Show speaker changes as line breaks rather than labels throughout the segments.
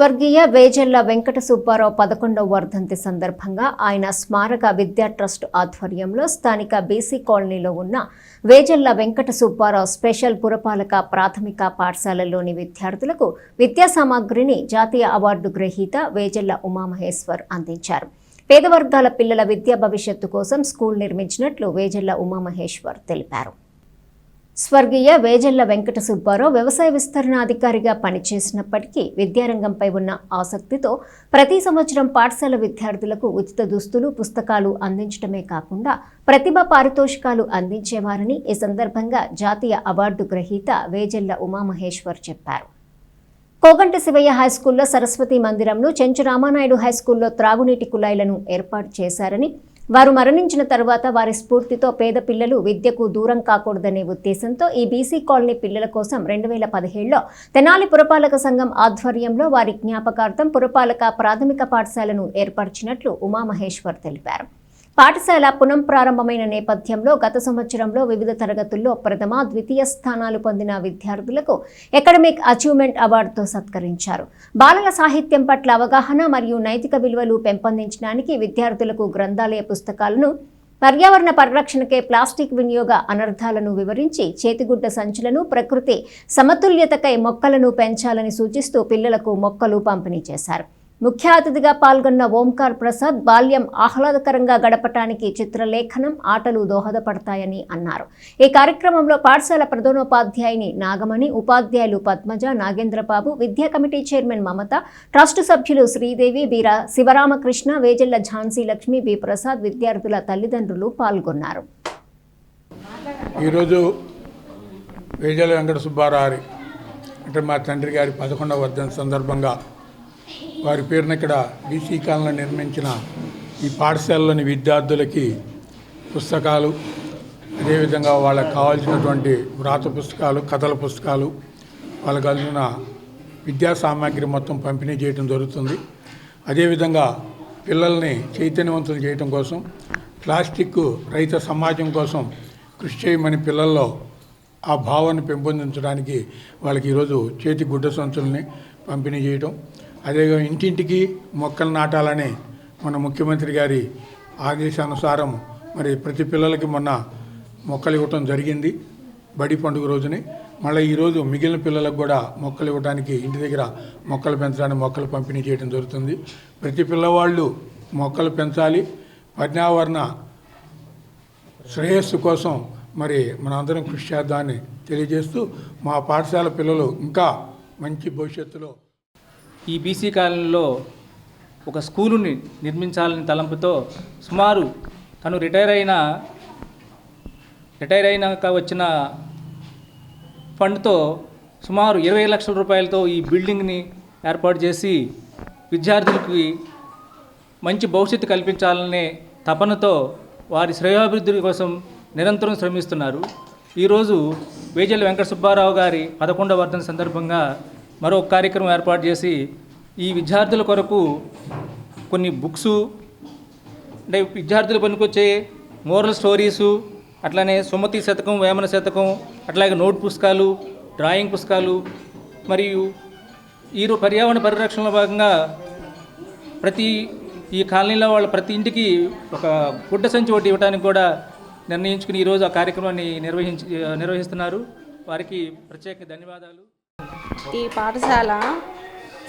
స్వర్గీయ వేజెల్ల వెంకట సుబ్బారావు పదకొండవ వర్ధంతి సందర్భంగా ఆయన స్మారక విద్యా ట్రస్ట్ ఆధ్వర్యంలో స్థానిక బీసీ కాలనీలో ఉన్న వేజెల్ల వెంకట సుబ్బారావు స్పెషల్ పురపాలక ప్రాథమిక పాఠశాలలోని విద్యార్థులకు విద్యా సామాగ్రిని జాతీయ అవార్డు గ్రహీత వేజెల్ల ఉమామహేశ్వర్ అందించారు. పేద వర్గాల పిల్లల విద్యా భవిష్యత్తు కోసం స్కూల్ నిర్మించినట్లు వేజెల్ల ఉమామహేశ్వర్ తెలిపారు. స్వర్గీయ వేజల్ల వెంకట సుబ్బారావు వ్యవసాయ విస్తరణ అధికారిగా పనిచేసినప్పటికీ విద్యారంగంపై ఉన్న ఆసక్తితో ప్రతి సంవత్సరం పాఠశాల విద్యార్థులకు ఉచిత దుస్తులు పుస్తకాలు అందించడమే కాకుండా ప్రతిభ పారితోషికాలు అందించేవారని ఈ సందర్భంగా జాతీయ అవార్డు గ్రహీత వేజెల్ల ఉమామహేశ్వర్ చెప్పారు. కోగంట శివయ్య హైస్కూల్లో సరస్వతి మందిరంలో చెంచు రామానాయుడు హైస్కూల్లో త్రాగునీటి కుళాయిలను ఏర్పాటు చేశారని వారు మరణించిన తర్వాత వారి స్ఫూర్తితో పేద పిల్లలు విద్యకు దూరం కాకూడదనే ఉద్దేశంతో ఈ బీసీ కాలనీ పిల్లల కోసం రెండు వేల పదిహేడులో తెనాలి పురపాలక సంఘం ఆధ్వర్యంలో వారి జ్ఞాపకార్థం పురపాలక ప్రాథమిక పాఠశాలను ఏర్పరిచినట్లు ఉమామహేశ్వర్ తెలిపారు. పాఠశాల పునం ప్రారంభమైన నేపథ్యంలో గత సంవత్సరంలో వివిధ తరగతుల్లో ప్రథమ ద్వితీయ స్థానాలు పొందిన విద్యార్థులకు అకాడమిక్ అచీవ్మెంట్ అవార్డుతో సత్కరించారు. బాలల సాహిత్యం పట్ల అవగాహన మరియు నైతిక విలువలు పెంపొందించడానికి విద్యార్థులకు గ్రంథాలయ పుస్తకాలను పర్యావరణ పరిరక్షణకే ప్లాస్టిక్ వినియోగ అనర్థాలను వివరించి చేతిగుడ్డ సంచులను ప్రకృతి సమతుల్యతకై మొక్కలను పెంచాలని సూచిస్తూ పిల్లలకు మొక్కలు పంపిణీ చేశారు. ముఖ్య అతిథిగా పాల్గొన్న ఓంకార్ ప్రసాద్ బాల్యం ఆహ్లాదకరంగా గడపటానికి చిత్రలేఖనం ఆటలు దోహదపడతాయని అన్నారు. ఈ కార్యక్రమంలో పాఠశాల ప్రధానోపాధ్యాయుని నాగమణి ఉపాధ్యాయులు పద్మజ నాగేంద్రబాబు విద్యా కమిటీ చైర్మన్ మమత ట్రస్ట్ సభ్యులు శ్రీదేవి బీరా శివరామకృష్ణ వేజెల్ల ఝాన్సీ లక్ష్మి బి ప్రసాద్ విద్యార్థుల తల్లిదండ్రులు పాల్గొన్నారు.
ఈరోజు వేజల వెంకట సుబ్బారావు అంటే మా తండ్రి గారి పదకొండవ వర్ధన సందర్భంగా వారి పేరున ఇక్కడ బీసీ కాలంలో నిర్మించిన ఈ పాఠశాలలోని విద్యార్థులకి పుస్తకాలు అదేవిధంగా వాళ్ళకి కావాల్సినటువంటి వ్రాత పుస్తకాలు కథల పుస్తకాలు వాళ్ళకి కలిసిన విద్యా సామాగ్రి మొత్తం పంపిణీ చేయడం జరుగుతుంది. అదేవిధంగా పిల్లల్ని చైతన్యవంతులు చేయడం కోసం ప్లాస్టిక్ రహిత సమాజం కోసం కృషి చేయమని పిల్లల్లో ఆ భావాన్ని పెంపొందించడానికి వాళ్ళకి ఈరోజు చేతి గుడ్డ సంచుల్ని పంపిణీ చేయడం అదే ఇంటింటికి మొక్కలు నాటాలని మన ముఖ్యమంత్రి గారి ఆదేశానుసారం మరి ప్రతి పిల్లలకి మొన్న మొక్కలు ఇవ్వటం జరిగింది బడి పండుగ రోజుని. మళ్ళీ ఈరోజు మిగిలిన పిల్లలకు కూడా మొక్కలు ఇవ్వడానికి ఇంటి దగ్గర మొక్కలు పెంచడానికి మొక్కలు పంపిణీ చేయడం జరుగుతుంది. ప్రతి పిల్లవాళ్ళు మొక్కలు పెంచాలి. పర్యావరణ శ్రేయస్సు కోసం మరి మనందరం కృషి చేద్దామని తెలియజేస్తూ మా పాఠశాల పిల్లలు ఇంకా మంచి భవిష్యత్తులో
ఈ బీసీ కాలనీలో ఒక స్కూలుని నిర్మించాలని తలంపుతో సుమారు తను రిటైర్ అయిన రిటైర్ అయినాక వచ్చిన ఫండ్తో సుమారు ఇరవై లక్షల రూపాయలతో ఈ బిల్డింగ్ని ఏర్పాటు చేసి విద్యార్థులకి మంచి భవిష్యత్తు కల్పించాలనే తపనతో వారి శ్రేయోభివృద్ధి కోసం నిరంతరం శ్రమిస్తున్నారు. ఈరోజు వేజల్ వెంకట సుబ్బారావు గారి పదకొండవ వర్ధన సందర్భంగా మరో కార్యక్రమం ఏర్పాటు చేసి ఈ విద్యార్థుల కొరకు కొన్ని బుక్స్ అంటే విద్యార్థులు పనికొచ్చే మోరల్ స్టోరీసు అట్లానే సుమతి శతకం వేమన శతకం అట్లాగే నోట్ పుస్తకాలు డ్రాయింగ్ పుస్తకాలు మరియు ఈ పర్యావరణ పరిరక్షణలో భాగంగా ప్రతి ఈ కాలనీలో వాళ్ళ ప్రతి ఇంటికి ఒక గుడ్డ సంచి ఒకటి ఇవ్వడానికి కూడా నిర్ణయించుకుని ఈరోజు ఆ కార్యక్రమాన్ని నిర్వహించి నిర్వహిస్తున్నారు. వారికి ప్రత్యేక ధన్యవాదాలు.
ఈ పాఠశాల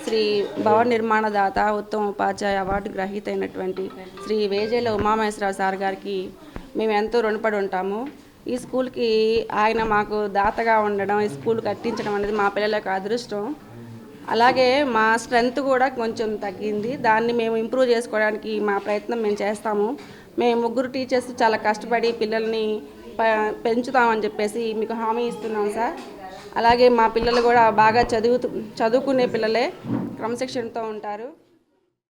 శ్రీ భవన నిర్మాణదాత ఉత్తమ ఉపాధ్యాయ అవార్డు గ్రహీత అయినటువంటి శ్రీ వేజేల ఉమామహేశ్వరరావు సార్ గారికి మేము ఎంతో రుణపడి ఉంటాము. ఈ స్కూల్కి ఆయన మాకు దాతగా ఉండడం ఈ స్కూల్ కట్టించడం అనేది మా పిల్లలకు అదృష్టం. అలాగే మా స్ట్రెంగ్త్ కూడా కొంచెం తగ్గింది. దాన్ని మేము ఇంప్రూవ్ చేసుకోవడానికి మా ప్రయత్నం మేము చేస్తాము. మేము ముగ్గురు టీచర్స్ చాలా కష్టపడి పిల్లల్ని పెంచుతామని చెప్పేసి మీకు హామీ ఇస్తున్నాం సార్. అలాగే మా పిల్లలు కూడా బాగా చదువుతూ చదువుకునే పిల్లలే క్రమశిక్షణతో ఉంటారు.